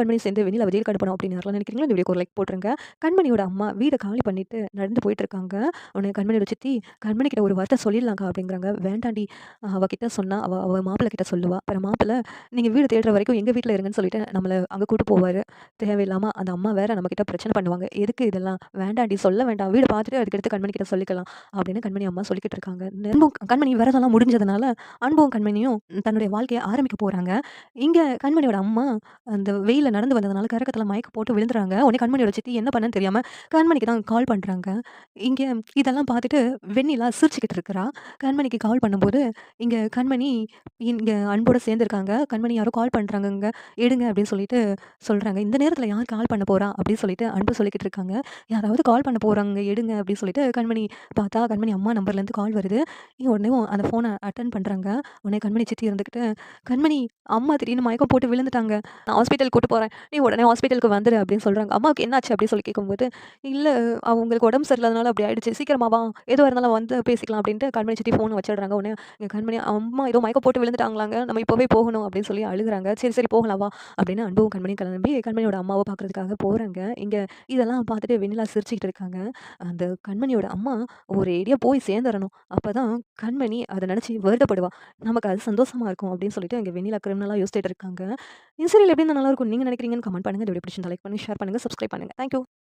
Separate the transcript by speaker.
Speaker 1: கண்மணி சேர்ந்து வெண்ணிலாவ ஜெயிலுக்கு அனுப்பணும் அப்படின்னு யாரெல்லாம் நினைக்கிறீங்களோ இந்த வீடியோக்கு ஒரு லைக் போட்டுருங்க. கண்மணியோட அம்மா வீடை காலி பண்ணிட்டு நடந்து போயிட்டுருக்காங்க. உடனே கண்மணியோட சித்தி, "கண்மணி கிட்ட ஒரு வார்த்தை சொல்லிடலாங்க அப்படிங்கிறாங்க. "வேண்டாண்டி, அவகிட்ட சொன்னால் சொன்னா அவ மாப்பிள்ளை கிட்ட சொல்லுவா. அப்புறம் மாப்பிள்ளை நீங்கள் வீடு தேடுற வரைக்கும் எங்கள் வீட்டில் இருங்கன்னு சொல்லிட்டு நம்மளை அங்கே கூட்டு போவார் தேவையில்லாமல் அந்த அம்மா வேற நம்மக்கிட்ட பிரச்சனை பண்ணுவாங்க. எதுக்கு இதெல்லாம்? வேண்டாண்டி சொல்ல வேண்டாம். வீடு பார்த்துட்டு அதுக்கடுத்து கண்மணி கிட்ட சொல்லிக்கலாம்" அப்படின்னு கண்மணி அம்மா சொல்லிக்கிட்டு இருக்காங்க. அன்பும் கண்மணி விரதம்லாம் முடிஞ்சதுனால, அன்பும் கண்மணியும் தன்னுடைய வாழ்க்கையை ஆரம்பிக்க போகிறாங்க இங்கே கண்மணியோட அம்மா அந்த வெயில்ல நடந்து வந்ததுனால கரக்கத்துல மயக்க போட்டு விழுந்துறாங்க. உடனே கண்மணியோட சித்தி என்ன பண்ணன்னு தெரியாமல் கண்மணிக்கு தான் கால் பண்ணுறாங்க இங்கே இதெல்லாம் பார்த்துட்டு வெண்ணிலா சிரிச்சுக்கிட்டு இருக்கிறா. கண்மணிக்கு கால் பண்ணும்போது, இங்கே கண்மணி இங்கே அன்போட சேர்ந்துருக்காங்க கண்மணி யாரோ கால் பண்ணுறாங்கங்க எடுங்க அப்படின்னு சொல்லிட்டு சொல்கிறாங்க இந்த நேரத்தில் யார் கால் பண்ண போகிறா அப்படின்னு சொல்லிட்டு அன்பு சொல்லிக்கிட்டு இருக்காங்க. யாராவது கால் பண்ண போகிறாங்க எடுங்க அப்படின்னு சொல்லிட்டு கண்மணி பார்த்தா கண்மணி அம்மா நம்பர்லேருந்து கால் வருது. உடனே அந்த ஃபோனை அட்டன் பண்ணுறாங்க உடனே கண்மணி சித்தி இருந்துக்கிட்டு "கண்மணி அம்மா திடீர்னு மயக்கம் போட்டு விழுந்துட்டாங்க. ஹாஸ்பிட்டல் கூட்டு போகிறேன் நீ உடனே ஹாஸ்பிட்டலுக்கு வந்துடு அப்படின்னு சொல்கிறாங்க அம்மாவுக்கு என்னாச்சு அப்படின்னு சொல்லி கேட்கும்போது, இல்லை அவங்களுக்கு உடம்பு சரியில்லாதனால அப்படி ஆயிடுச்சு. சீக்கிரமா வா. எதுவா இருந்தாலும் வந்து பேசிக்கலாம்" அப்படின்ட்டு கண்மணி சுற்றி ஃபோன் வச்சிடுறாங்க. உடனே எங்கள் கண்மணி, "அம்மா ஏதோ மயக்க போட்டு விழுந்துட்டாங்களாங்க. நம்ம இப்போவே போகணும்" அப்படின்னு சொல்லி அழுகுறாங்க. "சரி சரி போகலாம் வா" அப்படின்னு அன்பும் கண்மணியும் கிளம்பி கண்மணியோட அம்மாவை பார்க்குறதுக்காக போகிறாங்க இங்கே இதெல்லாம் பார்த்துட்டு வெண்ணிலா சிரிச்சுக்கிட்டு இருக்காங்க. அந்த கண்மணியோட அம்மா ஒரு ஏடியா போய் சேர்ந்துடணும் அப்போ தான் கண்மணி அதை நினச்சி வருத்தப்படுவா. நமக்கு அது சந்தோஷமாக இருக்கும் அப்படின்னு சொல்லிட்டு எங்கள் வெண்ணிலா கிரிமினலாக யோசிச்சுட்டு இருக்காங்க. இந்த எப்படி நல்லா இருக்கும் நீங்கள் நினைக்கிறீங்கன்னு கமெண்ட் பண்ணுங்க. வீடியோ பிடிச்சிருந்தா லைக் பண்ணுங்க, ஷேர் பண்ணுங்க, சப்ஸ்கிரைப் பண்ணுங்க. Thank you.